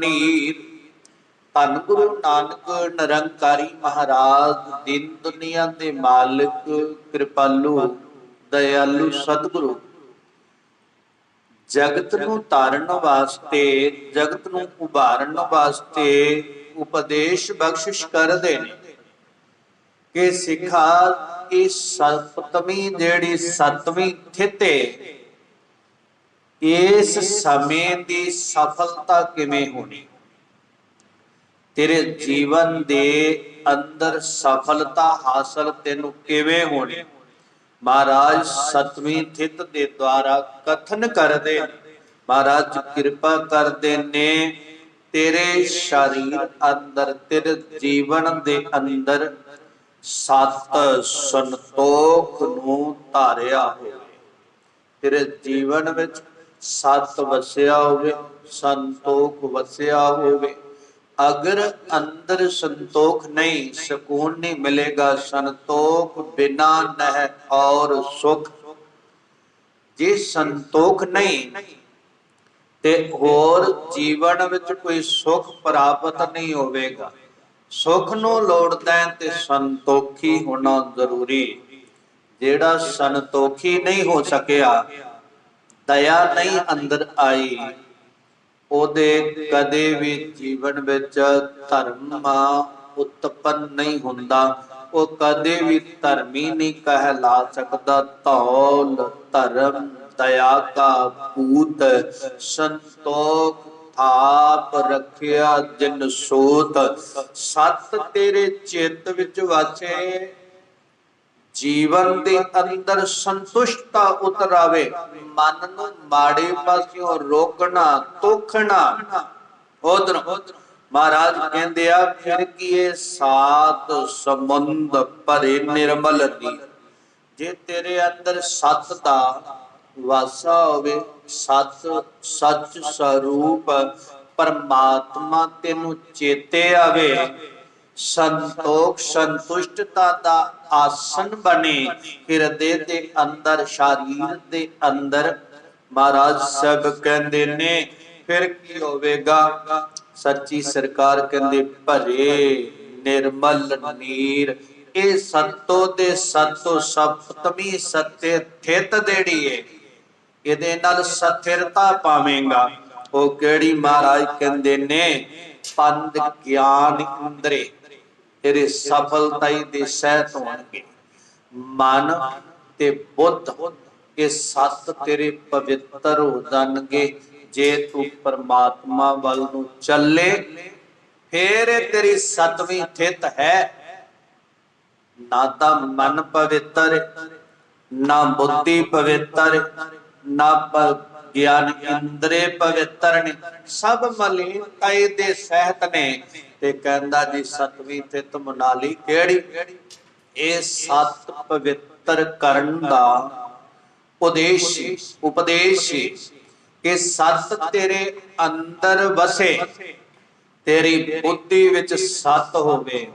ਨੀਰ ਧੰਨ ਗੁਰੂ ਨਾਨਕ, ਨਿਰੰਕਾਰੀ ਮਹਾਰਾਜ, ਦਿਨ ਦੁਨੀਆ ਦੇ ਮਾਲਕ, ਕਿਰਪਾਲੂ, ਦਇਆਲੂ ਸਤਿਗੁਰੂ। ਜਗਤ ਨੂੰ ਤਾਰਨ ਵਾਸਤੇ, ਜਗਤ ਨੂੰ ਉਭਾਰਨ ਵਾਸਤੇ ਉਪਦੇਸ਼ ਬਖਸ਼ਿਸ਼ ਕਰਦੇ ਨੇ। ਕਿ ਸਿੱਖਾ ਇਹ ਸਤਵੀਂ ਜਿਹੜੀ ਸਤਵੀਂ ਥਿਤੇ ਇਸ ਸਮੇਂ ਦੀ ਸਫਲਤਾ ਕਿਵੇਂ ਹੋਣੀ? ਤੇਰੇ ਜੀਵਨ ਦੇ ਅੰਦਰ ਸਫਲਤਾ ਹਾਸਲ ਤੈਨੂੰ ਕਿਵੇਂ ਹੋਣੀ? ਮਹਾਰਾਜ ਸਤਵੀਂ ਥਿਤ ਦੇ ਦੁਆਰਾ ਕਥਨ ਕਰਦੇ ਮਹਾਰਾਜ ਕਿਰਪਾ ਕਰਦੇ ਨੇ ਤੇਰੇ ਸਰੀਰ ਅੰਦਰ, ਤੇਰੇ ਜੀਵਨ ਦੇ ਅੰਦਰ ਸਤ ਸੰਤੋਖ ਨੂੰ ਧਾਰਿਆ ਹੋਵੇ। ਤੇਰੇ ਜੀਵਨ ਵਿੱਚ ਸਤ ਵਸਿਆ ਹੋਵੇ, ਸੰਤੋਖ ਵਸਿਆ ਹੋਵੇ। ਅਗਰ ਅੰਦਰ ਸੰਤੋਖ ਨਹੀਂ, ਸਕੂਨ ਨਹੀਂ ਮਿਲੇਗਾ, ਸੰਤੋਖ ਬਿਨਾ ਨਹਿ ਔਰ ਸੁਖ। ਜੇ ਸੰਤੋਖ ਨਹੀਂ, ਤੇ ਹੋਰ ਜੀਵਨ ਵਿੱਚ ਕੋਈ ਸੁਖ ਪ੍ਰਾਪਤ ਨਹੀਂ ਹੋਵੇਗਾ। ਸੁਖ ਨੂੰ ਲੋੜਦਾ ਤੇ ਸੰਤੋਖੀ ਹੋਣਾ ਜ਼ਰੂਰੀ। ਜਿਹੜਾ ਸੰਤੋਖੀ ਨਹੀਂ ਹੋ ਸਕਿਆ ਦਇਆ ਨਹੀਂ ਅੰਦਰ ਆਈ। ਉਹਦੇ ਕਦੇ ਵੀ ਜੀਵਨ ਵਿੱਚ ਧਰਮ ਉਤਪਨ ਨਹੀਂ ਹੁੰਦਾ। ਉਹ ਕਦੇ ਵੀ ਧਰਮੀ ਨਹੀਂ ਕਹਿਲਾ ਸਕਦਾ। ਧੌਲ, ਧਰਮ, ਦਇਆ ਕਾ ਪੂਤ, ਸੰਤੋਖ ਆਪ ਰੱਖਿਆ ਜਿਨ ਸੋਤ। ਸਤ ਤੇਰੇ ਚਿੱਤ ਵਿੱਚ ਵਾਚੇ ਜੀਵਨ ਦੇ ਅੰਦਰ ਸੰਤੁਸ਼ਟਤਾ ਉਤਰਾਵੇ, ਮਨ ਨੂੰ ਮਾੜੇ ਪਾਸਿਓਂ ਰੋਕਣਾ, ਤੋਖਣਾ। ਉਧਰ ਮਹਾਰਾਜ ਕਹਿੰਦੇ ਆ, ਫਿਰ ਕੀ ਸਾਤ ਸਮੁੰਦ ਭਰੇ ਨਿਰਮਲ ਦੀ? ਜੇ ਤੇਰੇ ਅੰਦਰ ਸਤ ਦਾ ਵਾਸਾ ਹੋਵੇ ਸਤ ਸੱਚ ਸਰੂਪ ਪਰਮਾਤਮਾ ਤੈਨੂੰ ਚੇਤੇ ਆਵੇ ਸੰਤੋਖ ਸੰਤੁਸ਼ਟਤਾ ਦਾ ਆਸਨ ਬਣੇ ਹਿਰਦੇ ਦੇ ਅੰਦਰ, ਸ਼ਰੀਰ ਦੇ ਅੰਦਰ। ਮਹਾਰਾਜ ਸਾਹਿਬ ਕਹਿੰਦੇ ਨੇ, ਫਿਰ ਕੀ ਹੋਵੇਗਾ? ਸੱਚੀ ਸਰਕਾਰ ਕਹਿੰਦੇ, ਭਰੇ ਨਿਰਮਲ ਨੀਰ। ਇਹ ਸੰਤੋ ਦੇ ਸੰਤੋ ਸਪਤਮੀ ਸਤੇ ਥਿਤ ਦੇੜੀ ਏ। ਇਹਦੇ ਨਾਲ ਸਥਿਰਤਾ ਪਾਵੇਂਗਾ। ਉਹ ਕਿਹੜੀ ਮਹਾਰਾਜ ਕਹਿੰਦੇ ਨੇ ਪੰਦ ਗਿਆਨ ਇੰਦਰੇ ਤੇਰੇ ਸਫਲਤਾਈ ਦੇ ਸਹਿਤ ਹੋਣਗੇ ਮਨ ਤੇ ਬੁੱਧ ਇਹ ਸੱਤ ਤੇਰੇ ਪਵਿੱਤਰ ਹੋ ਜਾਣਗੇ। ਜੇ ਤੂੰ ਪਰਮਾਤਮਾ ਵੱਲ ਨੂੰ ਚੱਲੇ, ਫੇਰ ਇਹ ਤੇਰੀ ਸਤਵੀਂ ਥਿਤ ਹੈ। ਨਾ ਤਾਂ ਮਨ ਪਵਿੱਤਰ, ਨਾ ਬੁੱਧੀ ਪਵਿੱਤਰ, ਨਾ ਗਿਆਨ ਇੰਦਰੇ ਪਵਿੱਤਰ ਨੇ ਸਭ ਮਲੀਨਤਾਈ ਦੇ ਸਹਿਤ ਨੇ, ਤੇ ਕਹਿੰਦਾ ਜੀ ਸਤਵੀਂ ਥਿਤ ਮਨਾਲੀ ਕਿਹੜੀ? ਇਹ ਸਤ ਪਵਿੱਤਰ ਕਰਨ ਦਾ ਉਦੇਸ਼, ਉਪਦੇਸ਼ ਕਿ ਸਤ ਤੇਰੇ ਅੰਦਰ ਵਸੇ, ਤੇਰੀ ਬੁੱਧੀ ਵਿੱਚ ਸਤ ਹੋਵੇ,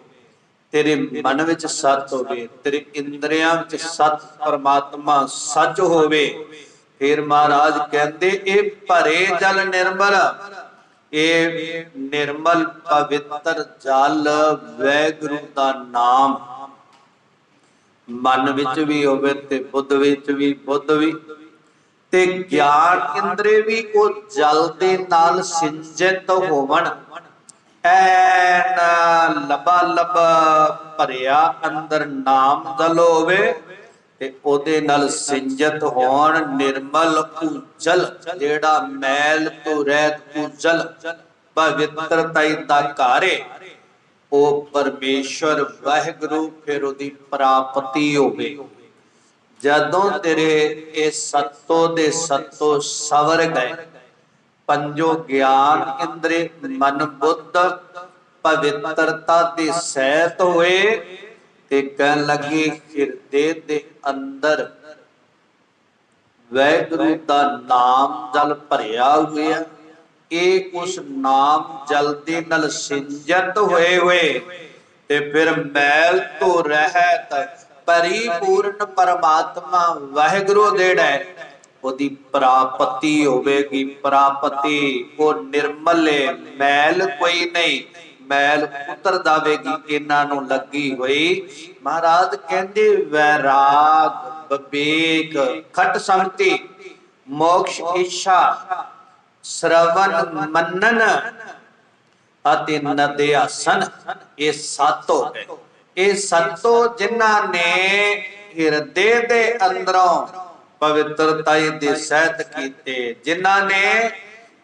ਤੇਰੇ ਮਨ ਵਿੱਚ ਸਤ ਹੋਵੇ, ਤੇਰੇ ਇੰਦਰੀਆਂ ਵਿੱਚ ਸਤ ਪਰਮਾਤਮਾ ਸੱਚ ਹੋਵੇ ਫਿਰ ਮਹਾਰਾਜ ਕਹਿੰਦੇ, ਇਹ ਭਰੇ ਜਲ ਨਿਰਮਲ, ਇਹ ਨਿਰਮਲ ਪਵਿੱਤਰ ਜਲ ਵੈਗੁਰੂ ਦਾ ਨਾਮ। ਮਨ ਵਿੱਚ ਵੀ ਹੋਵੇ ਤੇ ਬੁੱਧ ਵਿੱਚ ਵੀ, ਬੁੱਧ ਵੀ। ਤੇ ਗਿਆਨ ਇੰਦਰੇ ਵੀ ਉਹ ਜਲ ਦੇ ਨਾਲ ਸਿੰਜਿਤ ਹੋਵਣ। ਐਨ ਲਬਾ ਲਬ ਭਰਿਆ ਅੰਦਰ ਨਾਮ ਜਲ ਹੋਵੇ। ਤੇ ਉਹਦੇ ਨਾਲ ਸਿੰਜਤ ਹੋਣ ਨਿਰਮਲ ਉਜਲ ਜਿਹੜਾ ਮੈਲ ਤੋਂ ਰਹਿਤ ਉਜਲ ਪਵਿੱਤਰਤਾਈ ਦਾ ਘਾਰੇ, ਉਹ ਪਰਮੇਸ਼ਰ ਵਾਹਿਗੁਰੂ ਫਿਰ ਉਹਦੀ ਪ੍ਰਾਪਤੀ ਹੋਵੇ। ਜਦੋਂ ਤੇਰੇ ਇਹ ਸਤੋ ਦੇ ਸਤੋ ਸਵਰ ਗਏ, ਪੰਜੋ ਗਿਆਨ ਇੰਦਰੇ ਮਨ ਬੁੱਧ, ਪਵਿੱਤਰਤਾ ਦੇ ਸਹਿਤ ਹੋਏ ਤੇ ਕਹਿਣ ਲੱਗੇ, ਹਿਰਦੇ ਦੇ ਅੰਦਰ ਵੈਗੁਰੂ ਦਾ ਨਾਮ ਜਲ ਭਰਿਆ ਹੋਇਆ। ਇਹ ਉਸ ਨਾਮ ਜਲ ਦੇ ਨਾਲ ਸਿੰਜਤ ਹੋਏ ਹੋਏ। ਤੇ ਫਿਰ ਮੈਲ ਤੋਂ ਰਹਿਤ ਪਰਿਪੂਰਨ ਪਰਮਾਤਮਾ ਵਾਹਿਗੁਰੂ ਦੇੜਾ ਉਹਦੀ ਪ੍ਰਾਪਤੀ ਹੋਵੇਗੀ, ਪ੍ਰਾਪਤੀ ਉਹ ਨਿਰਮਲੇ ਮੈਲ ਕੋਈ ਨਹੀਂ। ਮੈਲ ਉਤਰ ਜਾਵੇਗੀ ਇਹਨਾਂ ਨੂੰ ਲੱਗੀ ਹੋਈ। ਮਹਾਰਾਜ ਕਹਿੰਦੇ, ਵੈਰਾਗ, ਵਿਵੇਕ, ਖਟ ਸੰਗਤੀ, ਮੋਕਸ਼ ਇੱਛਾ ਸ਼ਰਵਨ ਮੰਨਨ ਅਤੇ ਨਦਿਆਸਨ, ਇਹ ਸੱਤ ਹੋ ਗਏ। ਇਹ ਸੱਤੋ ਜਿਨ੍ਹਾਂ ਨੇ ਹਿਰਦੇ ਦੇ ਅੰਦਰੋਂ ਪਵਿੱਤਰਤਾ ਦੇ ਸਹਿਤ ਕੀਤੇ, ਜਿਨ੍ਹਾਂ ਨੇ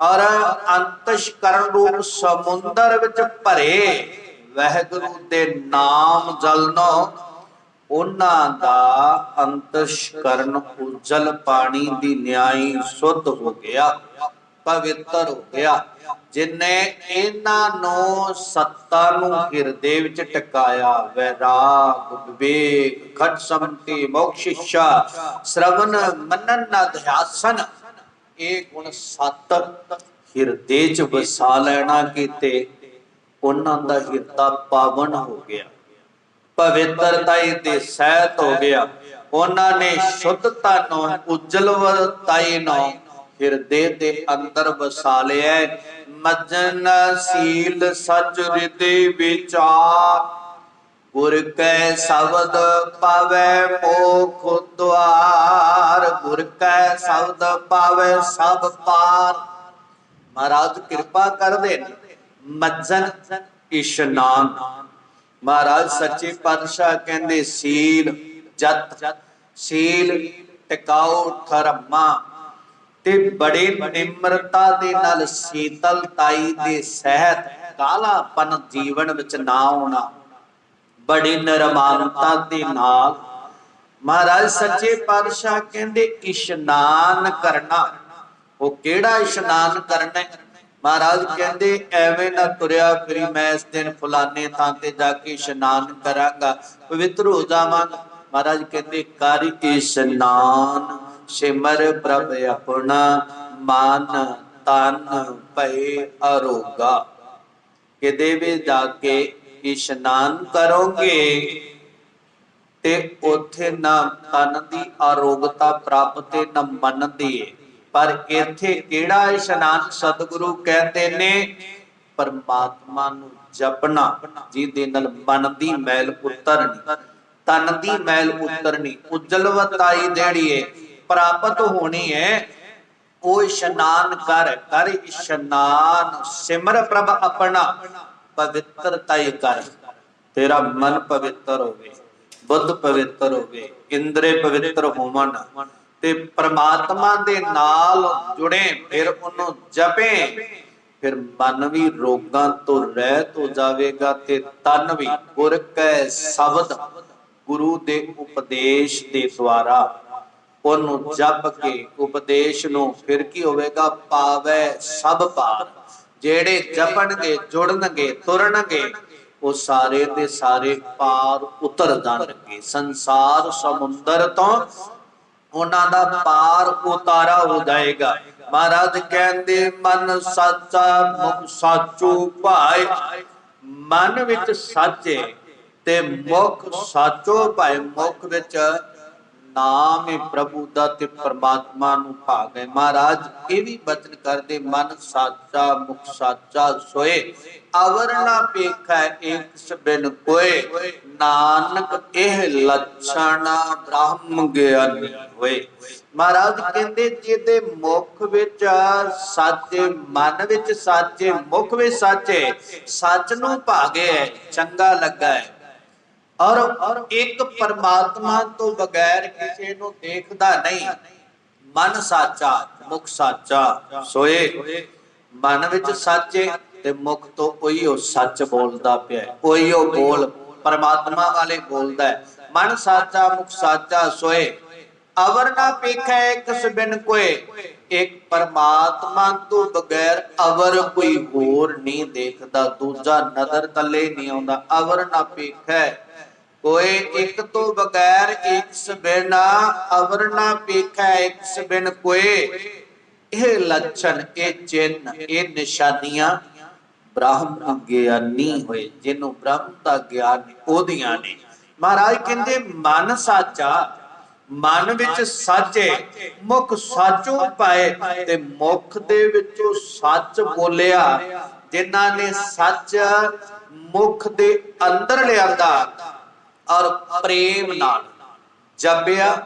ਔਰ ਅੰਤਸ਼ਕਰਨ ਰੂਪ ਸਮੁੰਦਰ ਵਿੱਚ ਭਰੇ ਵਾਹਿਗੁਰੂ ਦੇ ਨਾਮ ਜਲਨੋ ਉਹਨਾਂ ਦਾ ਅੰਤਸ਼ਕਰਨ ਉਜਲ ਪਾਣੀ ਦੀ ਨਿਆਈ ਸੁੱਧ ਹੋ ਗਿਆ, ਪਵਿੱਤਰ ਹੋ ਗਿਆ, ਜਿਨੇ ਇਹਨਾਂ ਨੂੰ ਸੱਤਾ ਨੂੰ ਹਿਰਦੇ ਵਿੱਚ ਟਿਕਾਇਆ, ਵੈਰਾਗ, ਵਿਵੇਕ, ਖਟ ਸਮਤੀ, ਮੋਕਸ਼ਿਸ਼ਾ ਸ਼ਰਵਨ ਮਨਨ, ਅਧਿਆਸਨ ਇਹ ਗੁਣ ਸੱਤ ਹਿਰਦੇ ਚ ਵਸਾ ਲੈਣਾ ਕੀਤੇ, ਉਹਨਾਂ ਦਾ ਹਿਰਦਾ ਪਾਵਨ ਹੋ ਗਿਆ। ਪਵਿੱਤਰਤਾ ਦੇ ਸਹਿਤ ਹੋ ਗਿਆ। ਉਹਨਾਂ ਨੇ ਸ਼ੁੱਧਤਾ ਨੂੰ ਉਜਲਵਤਾਈ ਨੂੰ ਹਿਰਦੇ ਦੇ ਅੰਦਰ ਵਸਾ ਲਿਆ। ਮਜਨ ਸੀਲ ਸਚ ਹਿਰਦੇ ਵਿਚਾਰ ਗੁਰ ਕੈ ਸ਼ਬਦ ਪਾਵੈ ਮੋਖ ਦੁਆਰ ਗੁਰ ਕੈ ਸ਼ਬਦ ਪਾਵੈ ਸਭ ਪਾਰ। ਮਹਾਰਾਜ ਕਿਰਪਾ ਕਰਦੇ ਨੇ। ਮੱਜਨ ਇਸ਼ਨਾਨ ਮਹਾਰਾਜ ਸੱਚੇ ਪਾਤਸ਼ਾਹ ਕਹਿੰਦੇ, ਸੀਲ ਜਤ, ਸੀਲ ਟਿਕਾਉ ਧਰਮਾ ਤੇ ਬੜੇ ਨਿਮਰਤਾ ਦੇ ਨਾਲ ਸੀਤਲਤਾਈ ਦੇ ਸਹਿਤ ਕਾਲਾਪਨ ਜੀਵਨ ਵਿੱਚ ਨਾ ਆਉਣਾ। ਬੜੀ ਨਿਰਮਾਨਤਾ ਦੇ ਨਾਲ ਮਹਾਰਾਜ ਸੱਚੇ ਪਾਤਸ਼ਾਹ ਕਹਿੰਦੇ, ਇਸ਼ਨਾਨ ਕਰਨਾ। ਉਹ ਕਿਹੜਾ ਇਸ਼ਨਾਨ ਕਰਨਾ? ਮਹਾਰਾਜ ਕਹਿੰਦੇ, ਐਵੇਂ ਨਾ ਤੁਰਿਆ ਫਿਰੀ, ਮੈਂ ਇਸ ਦਿਨ ਫਲਾਣੇ ਥਾਂ ਤੇ ਜਾ ਕੇ ਇਸ਼ਨਾਨ ਕਰਾਂਗਾ, ਪਵਿੱਤਰ ਹੋ ਜਾਵਾਂਗਾ। ਮਹਾਰਾਜ ਕਹਿੰਦੇ, ਕਰ ਇਸ਼ਨਾਨ, ਸਿਮਰ ਪ੍ਰਭ ਆਪਣਾ, ਮਨ ਤਨ ਭਏ ਅਰੋਗਾ। ਕਿਤੇ ਵੀ ਜਾ ਕੇ ਇਸ਼ਨਾਨ ਕਰੋਗੇ ਤੇ ਉਥੇ ਨਾ ਤਨ ਦੀ ਆਰੋਗਤਾ ਪ੍ਰਾਪਤ ਤੇ ਨਾ ਮਨ ਦੀ ਪਰ ਇੱਥੇ ਕਿਹੜਾ ਇਸ਼ਨਾਨ ਸਤਿਗੁਰੂ ਕਹਿੰਦੇ ਨੇ? ਪਰਮਾਤਮਾ ਨੂੰ ਜਪਣਾ, ਜਿਹਦੇ ਨਾਲ ਮਨ ਦੀ ਮੈਲ ਉਤਰਨੀ। ਤਨ ਦੀ ਮੈਲ ਉਤਰਨੀ ਉਜਲਵਤਾਈ ਜਿਹੜੀ ਪ੍ਰਾਪਤ ਹੋਣੀ ਹੈ ਉਹ ਇਸ਼ਨਾਨ ਕਰ ਕਰ ਇਸ਼ਨਾਨ ਸਿਮਰ ਪ੍ਰਭ ਆਪਣਾ ਪਵਿੱਤਰਤਾਈ ਕਰ। ਤੇਰਾ ਮਨ ਪਵਿੱਤਰ ਹੋਵੇ। ਬੁੱਧ ਪਵਿੱਤਰ ਹੋਵੇ, ਇੰਦਰੇ ਪਵਿੱਤਰ ਹੋਵਣ ਤੇ ਪ੍ਰਮਾਤਮਾ ਦੇ ਨਾਲ ਜੁੜੇ, ਫਿਰ ਉਹਨੂੰ ਜਪੇ, ਫਿਰ ਮਨ ਵੀ ਰੋਗਾਂ ਤੋਂ ਰਹਿਤ ਹੋ ਜਾਵੇਗਾ ਤੇ ਤਨ ਵੀ ਗੁਰ ਕੈ ਸ਼ਬਦ ਗੁਰੂ ਦੇ ਉਪਦੇਸ਼ ਦੇ ਦੁਆਰਾ ਉਹਨੂੰ ਜਪ ਕੇ ਉਪਦੇਸ਼ ਨੂੰ ਫਿਰ ਕੀ ਹੋਵੇਗਾ? ਪਾਵੇ ਸਭ ਪਾਰ ਜਿਹੜੇ ਜਪਣਗੇ, ਜੁੜਨਗੇ, ਤੁਰਨਗੇ ਉਹ ਸਾਰੇ ਦੇ ਸਾਰੇ ਪਾਰ ਉਤਰ ਜਾਣਗੇ। ਸੰਸਾਰ ਸਮੁੰਦਰ ਤੋਂ ਉਹਨਾਂ ਦਾ ਪਾਰ ਉਤਾਰਾ ਹੋ ਜਾਏਗਾ। ਮਹਾਰਾਜ ਕਹਿੰਦੇ, ਮਨ ਸੱਚਾ, ਮੁਖ ਸਾਚੂ ਭਾਈ ਮਨ ਵਿੱਚ ਸੱਚੇ ਤੇ ਮੁਖ ਸਾਚੋ ਭਾਈ ਮੁਖ ਵਿੱਚ ਨਾਮ ਹੀ ਪ੍ਰਭੂ ਦਾ ਤੇ ਪ੍ਰਮਾਤਮਾ ਨੂੰ ਭਾਗੇ ਮਹਾਰਾਜ ਇਹ ਵੀ ਬਚਨ ਕਰਦੇ ਮਨ ਸਾਚਾ ਮੁਖ ਸਾਚਾ ਸੋਏ। ਅਵਰ ਨਾ ਪੇਖੈ ਇੱਕ ਸਬਨ ਕੋਏ। ਨਾਨਕ ਇਹ ਲੱਛਣ ਬ੍ਰਹਮ ਗਿਆਨੀ ਹੋਏ। ਮਹਾਰਾਜ ਕਹਿੰਦੇ ਜਿਹਦੇ ਮੁਖ ਵਿੱਚ ਸਾਚੇ ਮਨ ਵਿੱਚ ਸਾਚੇ ਮੁਖ ਵਿੱਚ ਸਾਚੇ ਸੱਚ ਨੂੰ ਭਾਗੇ ਹੈ, ਚੰਗਾ ਲੱਗਾ ਹੈ ਔਰ ਇੱਕ ਪਰਮਾਤਮਾ ਤੋਂ ਬਗੈਰ ਕਿਸੇ ਨੂੰ ਦੇਖਦਾ ਨਹੀਂ। ਮਨ ਸਾਚਾ, ਮੁਖ ਸਾਚਾ, ਸੋਏ। ਮਨ ਵਿੱਚ ਸਾਚੇ ਤੇ ਮੁਖ ਤੋਂ ਉਹੀ ਸੱਚ ਬੋਲਦਾ ਪਿਆ ਹੈ। ਬੋਲ ਪਰਮਾਤਮਾ ਵਾਲੇ ਬੋਲਦਾ ਹੈ ਮਨ ਸਾਚਾ, ਮੁਖ ਸਾਚਾ, ਸੋਏ। ਅਵਰ ਨਾ ਪੇਖੈ ਕਿਸ ਬਿਨ ਕੋਏ। ਇੱਕ ਪਰਮਾਤਮਾ ਤੋਂ ਬਗੈਰ ਅਵਰ ਕੋਈ ਹੋਰ ਨਹੀਂ ਦੇਖਦਾ। ਦੂਜਾ ਨਜ਼ਰ ਤੱਲੇ ਨਹੀਂ ਆਉਂਦਾ। ਅਵਰ ਨਾ ਪੇਖੈ ਕੋਏ ਇੱਕ ਤੋਂ ਬਗੈਰ ਇੱਕ ਸਬਿਨਾ ਅਵਰ ਨਾ ਪੇਖੈ, ਇੱਕ ਸਬਿਨ ਕੋਏ। ਇਹ ਲੱਛਣ, ਇਹ ਚਿੰਨ, ਇਹ ਨਿਸ਼ਾਨੀਆਂ ਬ੍ਰਹਮ ਗਿਆਨੀ ਹੋਏ, ਜਿਹਨੂੰ ਬ੍ਰਹਮ ਦਾ ਗਿਆਨ ਉਹਦੀਆਂ ਨੇ। ਮਹਾਰਾਜ ਕਹਿੰਦੇ, ਮਨ ਸਾਚਾ, ਮਨ ਵਿੱਚ ਸੱਚ, ਮੁਖ ਸਾਚੋ ਪਾਏ ਤੇ ਮੁਖ ਦੇ ਵਿੱਚੋਂ ਸੱਚ ਬੋਲਿਆ, ਜਿਨ੍ਹਾਂ ਨੇ ਸੱਚ ਮੁਖ ਦੇ ਅੰਦਰ ਲਿਆਂਦਾ। ਔਰ ਪ੍ਰੇਮ ਨਾਲ। ਜਪਿਆ,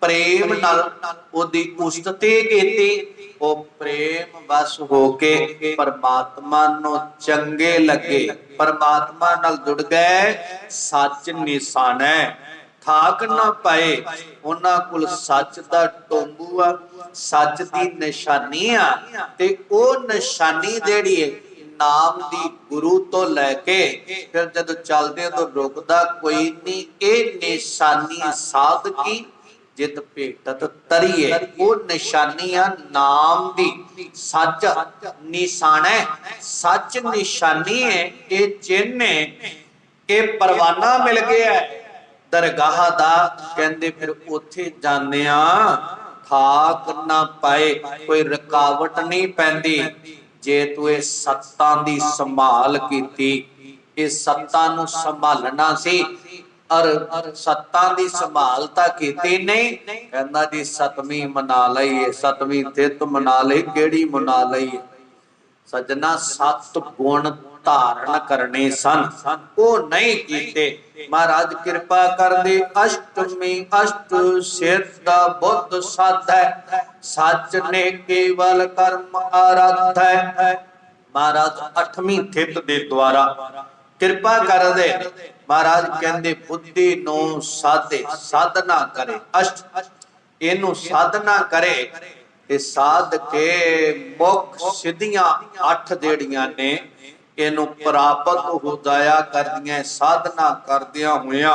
ਪ੍ਰੇਮ ਨਾਲ ਉਹਦੀ ਉਸਤਤੀ ਕੀਤੀ। ਉਹ ਪ੍ਰੇਮ ਵਸ ਹੋ ਕੇ ਪਰਮਾਤਮਾ ਨੂੰ ਚੰਗੇ ਲੱਗੇ। ਪਰਮਾਤਮਾ ਨਾਲ ਜੁੜ ਗਏ, ਸੱਚ ਨਿਸ਼ਾਨ ਹੈ। ਥਾਕ ਨਾ ਪਏ, ਉਹਨਾਂ ਕੋਲ ਸੱਚ ਦਾ ਟੋਂਬੂ ਆ, ਸੱਚ ਦੀ ਨਿਸ਼ਾਨੀ ਆ। ਤੇ ਉਹ ਨਿਸ਼ਾਨੀ ਜਿਹੜੀ ਹੈ ਨਾਮ ਦੀ ਗੁਰੂ ਤੋਂ ਲੈ ਕੇ ਫਿਰ ਜਦੋਂ ਚੱਲਦੇ ਤਾਂ ਰੁਕਦਾ ਕੋਈ ਨਹੀਂ। ਇਹ ਨਿਸ਼ਾਨੀ ਸਾਧ ਕੀ ਜਿਤ ਭੇਟਤ ਤਰੀਏ। ਉਹ ਨਿਸ਼ਾਨੀ ਆ ਨਾਮ ਦੀ। ਸੱਚ ਨਿਸ਼ਾਨੈ ਸੱਚ ਨਿਸ਼ਾਨੀ ਹੈ ਇਹ ਚਿੰਨ੍ਹ ਹੈ ਇਹ ਪਰਵਾਨਾ ਮਿਲ ਗਿਆ ਦਰਗਾਹ ਦਾ ਕਹਿੰਦੇ ਫਿਰ ਉੱਥੇ ਜਾਂਦੇ ਆ। ਥਾਕ ਨਾ ਪਾਏ, ਕੋਈ ਰੁਕਾਵਟ ਨਹੀਂ ਪੈਂਦੀ। ਜੇ ਤੂੰ ਇਹ ਸੱਤਾਂ ਦੀ ਸੰਭਾਲ ਕੀਤੀ, ਇਹ ਸੱਤਾਂ ਨੂੰ ਸੰਭਾਲਣਾ ਸੀ, ਅਰ ਸੱਤਾਂ ਦੀ ਸੰਭਾਲ ਤਾਂ ਕੀਤੀ ਨਹੀਂ। ਕਹਿੰਦਾ ਜੀ, ਸਤਵੀਂ ਮਨਾ ਲਈ ਲਈਏ ਸਤਵੀਂ ਤਿੱਤ ਮਨਾ ਲਈ, ਕਿਹੜੀ ਮਨਾ ਲਈ ਸੱਜਣਾ, ਸੱਤ ਗੁਣ ਧਾਰਨ ਕਰਨੇ ਸਨ। ਉਹ ਨਹੀਂ ਕੀਤੇ। ਮਹਾਰਾਜ ਕਿਰਪਾ ਕਰਦੇ, ਅਸ਼ਟਮੀ, ਅਸ਼ਟ ਸਿੱਧ ਬੁੱਧ ਸਾਧੈ ਸੱਚ ਨੇ ਕੇਵਲ ਕਰਮ ਆਰਾਧੈ ਮਹਾਰਾਜ ਅਠਵੀਂ ਥਿਤ ਦੇ ਦੁਆਰਾ ਕਿਰਪਾ ਕਰਦੇ। ਮਹਾਰਾਜ ਕਹਿੰਦੇ, ਬੁੱਧੀ ਨੂੰ ਸਾਧੇ, ਸਾਧਨਾ ਕਰੇ, ਅਸ਼ਟ। ਇਹਨੂੰ ਸਾਧਨਾ ਕਰੇ ਤੇ ਸਾਧ ਕੇ ਮੁਖ ਸਿੱਧੀਆਂ ਅੱਠ ਜਿਹੜੀਆਂ ਨੇ ਇਹਨੂੰ ਪ੍ਰਾਪਤ ਹੋ ਕਰਦੀਆਂ, ਸਾਧਨਾ ਕਰਦਿਆਂ ਹੋਇਆਂ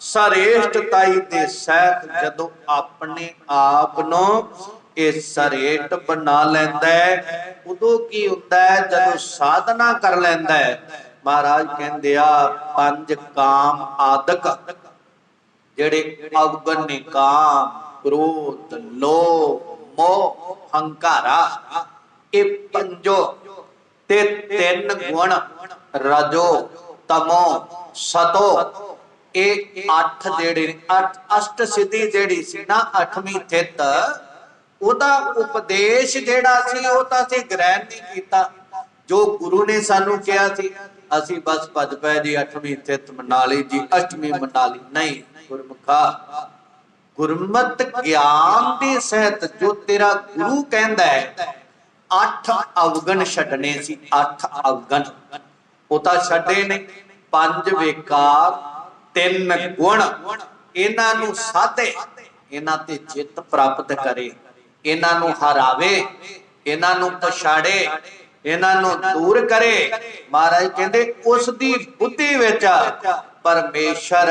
ਸਰੇਸ਼ਟਤਾਈ ਦੇ ਸਹਿਤ ਜਦੋਂ ਆਪਣੇ ਆਪ ਨੂੰ ਇਹ ਸਰੇਟ ਬਣਾ ਲੈਂਦਾ ਹੈ, ਉਦੋਂ ਕੀ ਹੁੰਦਾ ਹੈ? ਜਦੋਂ ਸਾਧਨਾ ਕਰ ਲੈਂਦਾ ਹੈ, ਮਹਾਰਾਜ ਕਹਿੰਦੇ ਆ, ਪੰਜ ਕਾਮ ਆਦਿਕ, ਜਿਹੜੇ ਅਵਗਨ ਨੇ ਕਾਮ, ਕ੍ਰੋਧ, ਲੋਭ, ਮੋਹ, ਹੰਕਾਰਾ, ਇਹ ਪੰਜੋ ਤੇ ਤਿੰਨ ਗੁਣ ਰਜੋ, ਤਮੋ, ਸਤੋ। ਇਹ ਅੱਠ ਜਿਹੜੇ ਅਸ਼ਟ ਸਿੱਧੀ ਜਿਹੜੀ ਸੀ ਨਾ, ਅੱਠਵੀਂ ਥਿਤ, ਉਹਦਾ ਉਪਦੇਸ਼ ਜਿਹੜਾ ਸੀ, ਉਹ ਤਾਂ ਅਸੀਂ ਗ੍ਰਹਿਣ ਨਹੀਂ ਕੀਤਾ। ਜੋ ਗੁਰੂ ਨੇ ਸਾਨੂੰ ਕਿਹਾ ਸੀ, ਅਸੀਂ ਬਸ ਭੱਜ ਪਏ ਜੀ, ਅੱਠਵੀਂ ਥਿਤ ਮਨਾ ਲਈ ਜੀ, ਅਸ਼ਟਵੀਂ ਮਨਾ ਲਈ ਨਹੀਂ, ਗੁਰਮੁਖਾ, ਗੁਰਮਤ ਗਿਆਨ ਦੇ ਸਹਿਤ ਜੋ ਤੇਰਾ ਗੁਰੂ ਕਹਿੰਦਾ ਹੈ ਅੱਠ ਅਵਗਣ ਛੱਡਣੇ ਸੀ, ਅੱਠ ਅਵਗਣ। ਉਹ ਤਾਂ ਛੱਡੇ ਨੇ। ਪੰਜ ਵਿਕਾਰ, ਤਿੰਨ ਗੁਣ। ਇਹਨਾਂ ਨੂੰ ਸਾਧੇ। ਇਹਨਾਂ ਤੇ ਜਿੱਤ ਪ੍ਰਾਪਤ ਕਰੇ। ਇਹਨਾਂ ਨੂੰ ਹਰਾਵੇ। ਇਹਨਾਂ ਨੂੰ ਪਛਾੜੇ। ਇਹਨਾਂ ਨੂੰ ਦੂਰ ਕਰੇ। ਮਹਾਰਾਜ ਕਹਿੰਦੇ, ਉਸ ਦੀ ਬੁੱਧੀ ਵਿੱਚ ਪਰਮੇਸ਼ਰ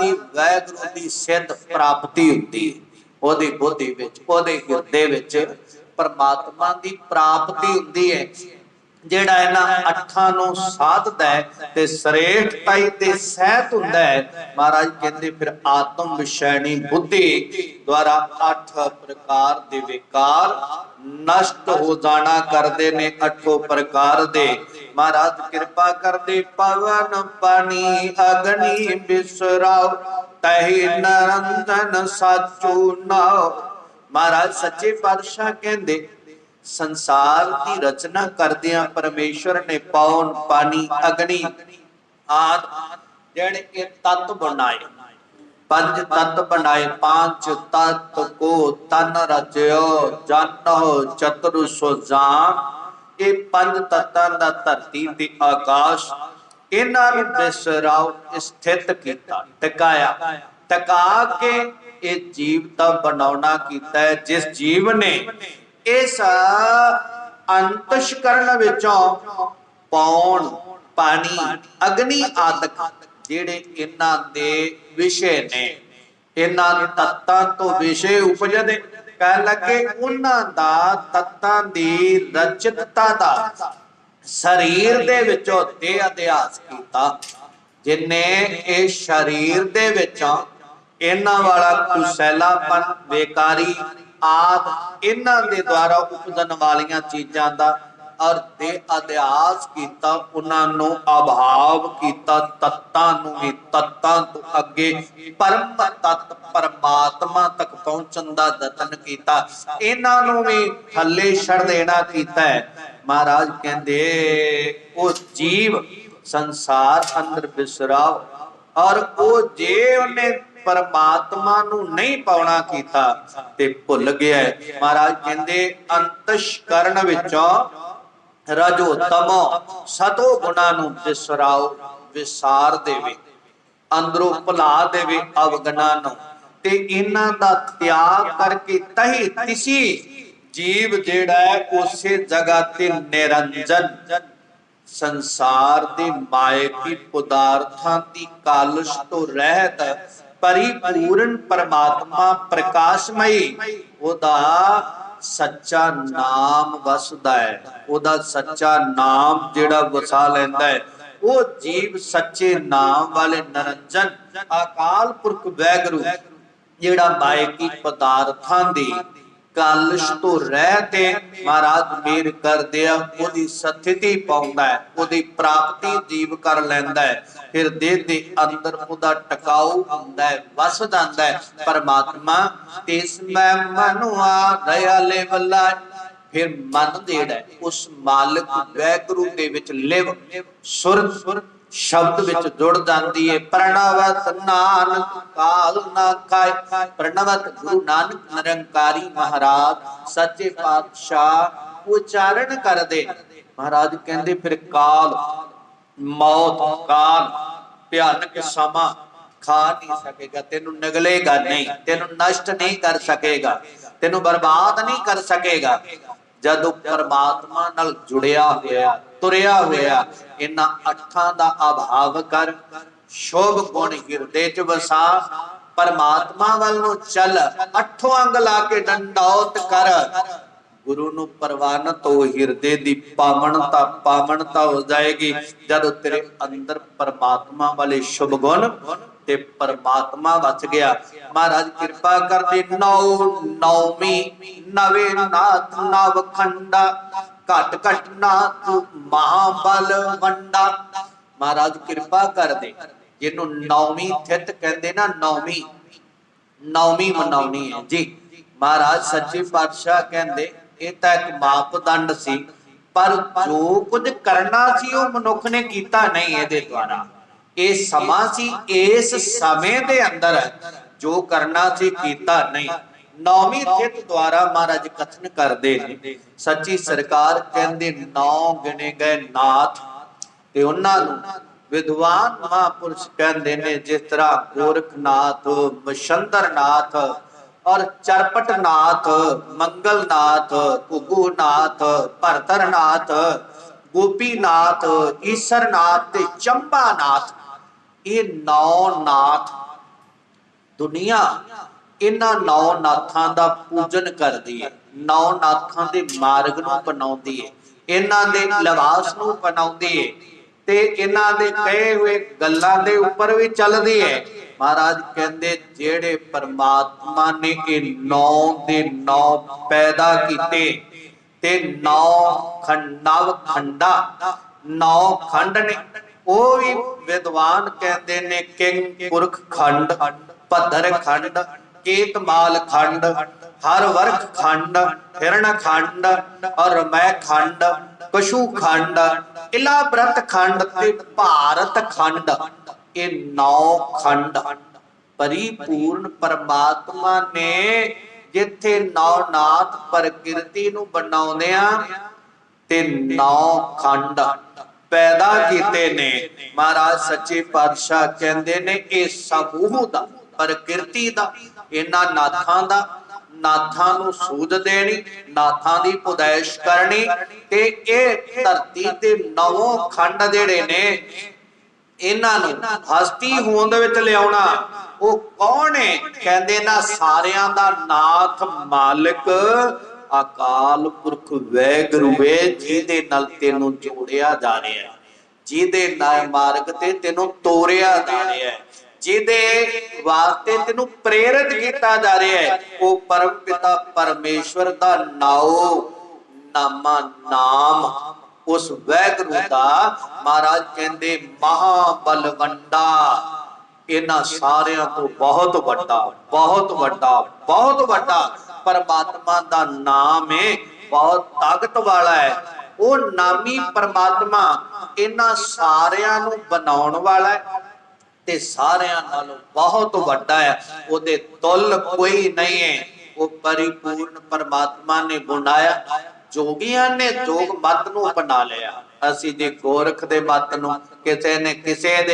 ਦੀ ਵੈਗੁਰੂ ਦੀ ਸਿੱਧ ਪ੍ਰਾਪਤੀ ਹੁੰਦੀ। ਉਹਦੀ ਬੁੱਧੀ ਵਿੱਚ, ਉਹਦੇ ਹਿਰਦੇ ਵਿੱਚ ਪਰਮਾਤਮਾ ਦੀ ਪ੍ਰਾਪਤੀ ਹੁੰਦੀ ਹੈ। ਜਿਹੜਾ ਇਹਨਾਂ ਅੱਠਾਂ ਨੂੰ ਸਾਧਦਾ ਹੈ ਤੇ ਸਰੇਠਤਾਈ ਤੇ ਸਹਿਤ ਹੁੰਦਾ ਹੈ, ਮਹਾਰਾਜ ਕਹਿੰਦੇ ਫਿਰ ਆਤਮ ਵਿਸ਼ੈਣੀ ਬੁੱਧੀ ਦੁਆਰਾ ਅੱਠ ਪ੍ਰਕਾਰ ਦੇ ਵਿਕਾਰ ਨਸ਼ਟ ਹੋ ਜਾਣਾ ਕਰਦੇ ਨੇ ਅੱਠੋ ਪ੍ਰਕਾਰ ਦੇ। ਮਹਾਰਾਜ ਕਿਰਪਾ ਕਰਦੇ, ਪਵਨ ਪਾਣੀ, ਅਗਨੀ ਬਿਸਰਾਓ, ਤਹਿ ਨਰੰਜਨ ਸਾਚੂ ਨਾਉ ਮਹਾਰਾਜ ਸੱਚੇ ਪਾਤਸ਼ਾਹ ਕਹਿੰਦੇ, ਸੰਸਾਰ ਦੀ ਰਚਨਾ ਕਰਦਿਆਂ ਪਰਮੇਸ਼ਵਰ ਨੇ ਪੌਣ, ਪਾਣੀ, ਅਗਨੀ ਆਦ ਜਿਹੜੇ ਇਹ ਤੱਤ ਬਣਾਏ। ਪੰਜ ਤੱਤ ਬਣਾਏ, ਪੰਜ ਤੱਤ ਕੋ ਤਨ ਰਚਿਓ, ਜਨੋ ਚਤੁਰ ਸੁਜਾਨ ਇਹ ਪੰਜ ਤੱਤਾਂ ਦਾ ਧਰਤੀ ਤੇ ਆਕਾਸ਼, ਇਹਨਾਂ ਨੂੰ ਬਿਸਰਾਓ, ਸਥਿਤ ਕੀਤਾ, ਟਿਕਾਇਆ। ਟਿਕਾ ਕੇ ਇਹ ਜੀਵ ਦਾ ਬਣਾਉਣਾ ਕੀਤਾ ਹੈ, ਜਿਸ ਜੀਵ ਨੇ ਇਸ ਅੰਤਸ਼ਕਰਨ ਵਿੱਚੋਂ ਪੌਣ, ਪਾਣੀ, ਅਗਨੀ, ਆਦਿਕ ਜਿਹੜੇ ਇਹਨਾਂ ਦੇ ਵਿਸ਼ੇ ਨੇ, ਇਹਨਾਂ ਤੱਤਾਂ ਤੋਂ ਵਿਸ਼ੇ ਉਪਜਦੇ ਕਹਿ ਲੱਗੇ, ਉਹਨਾਂ ਦਾ ਤੱਤਾਂ ਦੀ ਰਚਿਤਤਾ ਦਾ ਸਰੀਰ ਦੇ ਵਿੱਚੋਂ ਤੇ ਅਧਿਆਸ ਕੀਤਾ, ਜਿਨੇ ਇਹ ਸਰੀਰ ਦੇ ਵਿੱਚੋਂ ਇਹਨਾਂ ਵਾਲਾ ਕੁਸੈਲਾਪਨ ਬੇਕਾਰੀ ਆਦ ਇਹਨਾਂ ਦੇ ਦੁਆਰਾ ਉਪਜਣ ਵਾਲੀਆਂ ਚੀਜ਼ਾਂ ਦਾ ਔਰ ਦੇ ਅਧਿਆਸ ਕੀਤਾ, ਉਹਨਾਂ ਨੂੰ ਅਭਾਵ ਕੀਤਾ, ਤੱਤਾਂ ਨੂੰ ਵੀ, ਤੱਤਾਂ ਤੋਂ ਅੱਗੇ ਪਰਮ ਤੱਤ, ਪਰਮਾਤਮਾ ਤੱਕ ਪਹੁੰਚਣ ਦਾ ਯਤਨ ਕੀਤਾ। ਇਹਨਾਂ ਨੂੰ ਵੀ ਥੱਲੇ ਛੱਡ ਦੇਣਾ ਕੀਤਾ ਹੈ। ਮਹਾਰਾਜ ਕਹਿੰਦੇ, ਉਹ ਜੀਵ ਸੰਸਾਰ ਅੰਦਰ ਵਿਸਰਾਵ ਔਰ ਉਹ ਜੇ ਉਹਨੇ ਪਰਮਾਤਮਾ ਨੂੰ ਨਹੀਂ ਪਾਉਣਾ ਕੀਤਾ ਤੇ ਭੁੱਲ ਗਿਆ ਮਹਾਰਾਜ ਕਹਿੰਦੇ ਅੰਤਸ਼ਕਰਨ ਵਿੱਚੋਂ ਰਜੋ ਤਮੋ, ਸਤੋ ਗੁਣਾ ਨੂੰ ਵਿਸਰਾਓ ਵਿਸਾਰ ਦੇਵੇ, ਅੰਦਰੋਂ ਭੁਲਾ ਦੇਵੇ ਅਵਗਣਾ ਨੂੰ। ਤੇ ਇਹਨਾਂ ਦਾ ਤਿਆਗ ਕਰਕੇ ਤਹੀ ਤਿਸੀ ਜੀਵ ਜਿਹੜਾ ਹੈ, ਉਸੇ ਜਗ੍ਹਾ ਤੇ ਨਿਰੰਜਨ। ਸੰਸਾਰ ਦੇ ਮਾਇਕੀ ਪਦਾਰਥਾਂ ਦੀ ਕਾਲਸ਼ ਤੋਂ ਰਹਿਤ ਪਰਿਪੂਰਨ ਪਰਮਾਤਮਾ ਪ੍ਰਕਾਸ਼ਮਈ, ਉਹਦਾ ਸੱਚਾ ਨਾਮ ਵਸਦਾ ਹੈ। ਉਹਦਾ ਸੱਚਾ ਨਾਮ ਜਿਹੜਾ ਵਸਾ ਲੈਂਦਾ ਹੈ, ਉਹ ਜੀਵ ਸੱਚੇ ਨਾਮ ਵਾਲੇ ਨਿਰੰਜਨ ਅਕਾਲ ਪੁਰਖ ਵੈਗੁਰੂ, ਜਿਹੜਾ ਮਾਇਕੀ ਪਦਾਰਥਾਂ ਦੀ ਕਾਲਸ਼ ਤੋਂ ਰਹਿ ਤੇ ਮਹਾਰਾਜ ਮੇਰ ਕਰਦੇ ਆ, ਉਹਦੀ ਸਥਿਤੀ ਪਾਉਂਦਾ ਹੈ, ਉਹਦੀ ਪ੍ਰਾਪਤੀ ਜੀਵ ਕਰ ਲੈਂਦਾ ਹੈ। ਫਿਰ ਦੇਹ ਦੇ ਅੰਦਰ ਉਹਦਾ ਟਿਕਾਊ ਹੁੰਦਾ ਹੈ, ਵਸ ਜਾਂਦਾ ਹੈ। ਪਰਮਾਤਮਾ ਤਿਸ ਮੈਂ ਮਨੁਆ ਦਇਆਲੇ ਵੱਲਾ ਫਿਰ ਮਨ ਜਿਹੜਾ ਉਸ ਮਾਲਕ ਵੈਗੁਰੂ ਦੇ ਵਿੱਚ ਲਿਵ, ਸੁਰ ਸ਼ਬਦ ਵਿੱਚ ਜੁੜ ਜਾਂਦੀ ਹੈ ਪ੍ਰਣਵਤ ਨਾਨਕ ਕਾਲ ਨਾ ਖਾਏ। ਪ੍ਰਣਵਤ ਗੁਰੂ ਨਾਨਕ ਨਿਰੰਕਾਰੀ ਮਹਾਰਾਜ, ਸੱਚੇ ਪਾਤਸ਼ਾਹ, ਉਚਾਰਨ ਕਰਦੇ। ਮਹਾਰਾਜ ਕਹਿੰਦੇ, ਫਿਰ ਕਾਲ, ਮੌਤ, ਕਾਲ, ਭਿਆਨਕ ਸਮਾਂ ਖਾ ਨਹੀਂ ਸਕੇਗਾ। ਤੈਨੂੰ ਨਗਲੇਗਾ ਨਹੀਂ, ਤੈਨੂੰ ਨਸ਼ਟ ਨਹੀਂ ਕਰ ਸਕੇਗਾ। ਤੈਨੂੰ ਬਰਬਾਦ ਨਹੀਂ ਕਰ ਸਕੇਗਾ। ਜਦੋਂ ਪਰਮਾਤਮਾ ਨਾਲ ਜੁੜਿਆ ਹੋਇਆ, ਤੁਰਿਆ ਹੋਇਆ, ਇਹਨਾਂ ਅੱਠਾਂ ਦਾ ਅਭਾਵ ਕਰ, ਸ਼ੋਭ ਗੁਣ ਹਿਰਦੇ ਚ ਵਸਾ, ਪਰਮਾਤਮਾ ਵੱਲ ਨੂੰ ਚੱਲ, ਅੱਠੋਂ ਅੰਗ ਲਾ ਕੇ ਡੰਡੌਤ ਕਰ। ਗੁਰੂ ਨੂੰ ਪ੍ਰਵਾਨਤ ਹੋ ਹਿਰਦੇ ਦੀ ਪਾਵਨਤਾ ਪਾਵਨਤਾ ਹੋ ਜਾਏਗੀ, ਜਦ ਤੇਰੇ ਅੰਦਰ ਪਰਮਾਤਮਾ ਵਾਲੇ ਸ਼ੁਭ ਗੁਣ ਤੇ ਪਰਮਾਤਮਾ ਵਸ ਗਿਆ। ਮਹਾਰਾਜ ਕਿਰਪਾ ਕਰਦੇ ਨੌ, ਨੌਵੀਂ, ਨਵੇਂ ਨਾਥ, ਨਵ ਖੰਡਾ, ਘਟ ਘਟ ਨਾਥ, ਮਹਾਬਲ ਵੰਡਾ। ਮਹਾਰਾਜ ਕਿਰਪਾ ਕਰਦੇ। ਜਿਹਨੂੰ ਨੌਵੀਂ ਥਿਤ ਕਹਿੰਦੇ ਨਾ, ਨੌਵੀਂ ਨੌਵੀਂ ਮਨਾਉਣੀ ਹੈ। ਜੀ, ਮਹਾਰਾਜ ਸੱਚੇ ਪਾਤਸ਼ਾਹ ਕਹਿੰਦੇ, ਇਹ ਤਾਂ ਇੱਕ ਮਾਪਦੰਡ ਸੀ। ਪਰ ਜੋ ਕੁਝ ਕਰਨਾ ਸੀ, ਉਹ ਮਨੁੱਖ ਨੇ ਕੀਤਾ ਨਹੀਂ ਇਹਦੇ ਦੁਆਰਾ। ਇਹ ਸਮਾਂ ਸੀ, ਇਸ ਸਮੇਂ ਦੇ ਅੰਦਰ ਜੋ ਕਰਨਾ ਸੀ, ਕੀਤਾ ਨਹੀਂ। ਨੌਵੀਂ ਤਿਥ ਦੁਆਰਾ ਮਹਾਰਾਜ ਕਥਨ ਕਰਦੇ ਨੇ, ਸੱਚੀ ਸਰਕਾਰ ਕਹਿੰਦੇ, ਨੌ ਗਿਣੇ ਗਏ ਨਾਥ। ਤੇ ਉਹਨਾਂ ਨੂੰ ਵਿਦਵਾਨ ਮਹਾਪੁਰਸ਼ ਕਹਿੰਦੇ ਨੇ, ਜਿਸ ਤਰ੍ਹਾਂ ਗੋਰਖਨਾਥ, ਮਸ਼ੰਦਰਨਾਥ ਔਰ ਚਰਪਟਨਾਥ, ਮੰਗਲਨਾਥ ਕੁਗੂਨਾਥ ਭਰਤਰਨਾਥ, ਗੋਪੀਨਾਥ, ਈਸ਼ਰਨਾਥ ਤੇ ਚੰਬਾਨਾਥ ਇਹ ਨੌ ਨਾਥ ਦੁਨੀਆ ਇਹਨਾਂ ਨੌ ਨਾਥਾਂ ਦਾ ਪੂਜਨ ਕਰਦੀ ਹੈ ਨੌ ਨਾਥਾਂ ਦੇ ਮਾਰਗ ਨੂੰ ਬਣਾਉਂਦੀ ਹੈ ਇਹਨਾਂ ਦੇ ਲਿਬਾਸ ਨੂੰ ਬਣਾਉਂਦੀ ਹੈ ਤੇ ਇਹਨਾਂ ਦੇ ਕਹੇ ਹੋਏ ਗੱਲਾਂ ਦੇ ਉੱਪਰ ਵੀ ਚੱਲਦੀ ਹੈ ਮਹਾਰਾਜ ਕਹਿੰਦੇ, ਜਿਹੜੇ ਪਰਮਾਤਮਾ ਨੇ ਇਹ ਨੌ ਦੇ ਨੌ ਪੈਦਾ ਕੀਤੇ, ਤੇ ਨੌ ਖੰਡਵ ਖੰਡਾ, ਨੌ ਖੰਡ ਨੇ ਉਹ ਵੀ ਵਿਦਵਾਨ ਕਹਿੰਦੇ ਨੇ ਕਿੰਗ ਪੁਰਖ ਖੰਡ, ਭਦਰ ਖੰਡ ਕੇਤਮਾਲ ਖੰਡ, ਹਰ ਵਰਖ ਖੰਡ ਹਿਰਣ ਖੰਡ, ਔਰ ਮੈਂ ਖੰਡ, ਪਸ਼ੂ ਖੰਡ, ਇਲਾ ਖੰਡ ਤੇ ਭਾਰਤ ਖੰਡ, ਇਹ ਨੌ ਖੰਡ। ਪਰਿਪੂਰਨ ਪਰਮਾਤਮਾ ਨੇ ਜਿੱਥੇ ਨੌਨਾਥ ਪ੍ਰਕਿਰਤੀ ਨੂੰ ਬਣਾਉਂਦੇ ਆ, ਤੇ ਨੌ ਖੰਡ। ਪੈਦਾ ਕੀਤੇ ਨੇ। ਮਹਾਰਾਜ ਸੱਚੇ ਪਾਤਸ਼ਾਹ ਕਹਿੰਦੇ ਨੇ, ਇਹ ਸਮੂਹ ਦਾ, ਪ੍ਰਕਿਰਤੀ ਦਾ, ਇਹਨਾਂ ਨਾਥਾਂ ਦਾ, ਨਾਥਾਂ ਨੂੰ ਸੂਝ ਦੇਣੀ, ਨਾਥਾਂ ਦੀ ਪੁਦੈਸ਼ ਕਰਨੀ ਤੇ ਇਹ ਧਰਤੀ ਤੇ ਨਵੋਂ ਖੰਡ ਜਿਹੜੇ ਨੇ, ਇਹਨਾਂ ਨੂੰ ਹਸਤੀ ਹੋਂਦ ਵਿੱਚ ਲਿਆਉਣਾ, ਉਹ ਕੌਣ ਹੈ ਕਹਿੰਦੇ ਨਾ ਸਾਰਿਆਂ ਦਾ ਨਾਥ ਮਾਲਕ ਅਕਾਲ ਪੁਰਖ ਵੈਗੁਰੂ ਵੇ, ਜਿਹਦੇ ਨਾਲ ਤੈਨੂੰ ਜੋੜਿਆ ਜਾ ਰਿਹਾ ਹੈ ਜਿਹਦੇ ਨਾਲ ਮਾਰਗ ਤੇ ਤੈਨੂੰ ਤੋਰਿਆ ਜਾ ਰਿਹਾ ਹੈ ਜਿਹਦੇ ਵਾਸਤੇ ਤੈਨੂੰ ਪ੍ਰੇਰਿਤ ਕੀਤਾ ਜਾ ਰਿਹਾ ਹੈ ਉਹ ਪਰਮ ਪਿਤਾ ਪਰਮੇਸ਼ਵਰ ਦਾ ਨਾਉ, ਨਾਮਾ, ਨਾਮ ਉਸ ਵੈਗੁਰੂ ਦਾ। ਮਹਾਰਾਜ ਕਹਿੰਦੇ ਮਹਾ ਬਲਵੰਡਾ ਇਹਨਾਂ ਸਾਰਿਆਂ ਤੋਂ ਬਹੁਤ ਵੱਡਾ ਬਹੁਤ ਵੱਡਾ ਬਹੁਤ ਵੱਡਾ ਪਰਮਾਤਮਾ ਦਾ ਨਾਮ ਹੈ ਬਹੁਤ ਤਾਕਤ ਵਾਲਾ ਹੈ। ਉਹ ਨਾਮੀ ਪਰਮਾਤਮਾ ਇਹਨਾਂ ਸਾਰਿਆਂ ਨੂੰ ਬਣਾਉਣ ਵਾਲਾ ਹੈ ਤੇ ਸਾਰਿਆਂ ਨਾਲੋਂ ਬਹੁਤ ਵੱਡਾ ਹੈ। ਉਹਦੇ ਤੁਲ ਕੋਈ ਨਹੀਂ ਹੈ। ਉਹ ਪਰਿਪੂਰਨ ਪਰਮਾਤਮਾ ਨੇ ਬਣਾਇਆ। ਜੋਗੀਆਂ ਨੇ ਜੋਗ ਮਤ ਨੂੰ ਬਣਾ ਲਿਆ। ਅਸੀਂ ਜੇ ਗੋਰਖ ਦੇ ਮਤ ਨੂੰ ਕਿਸੇ ਨੇ ਕਿਸੇ ਦੇ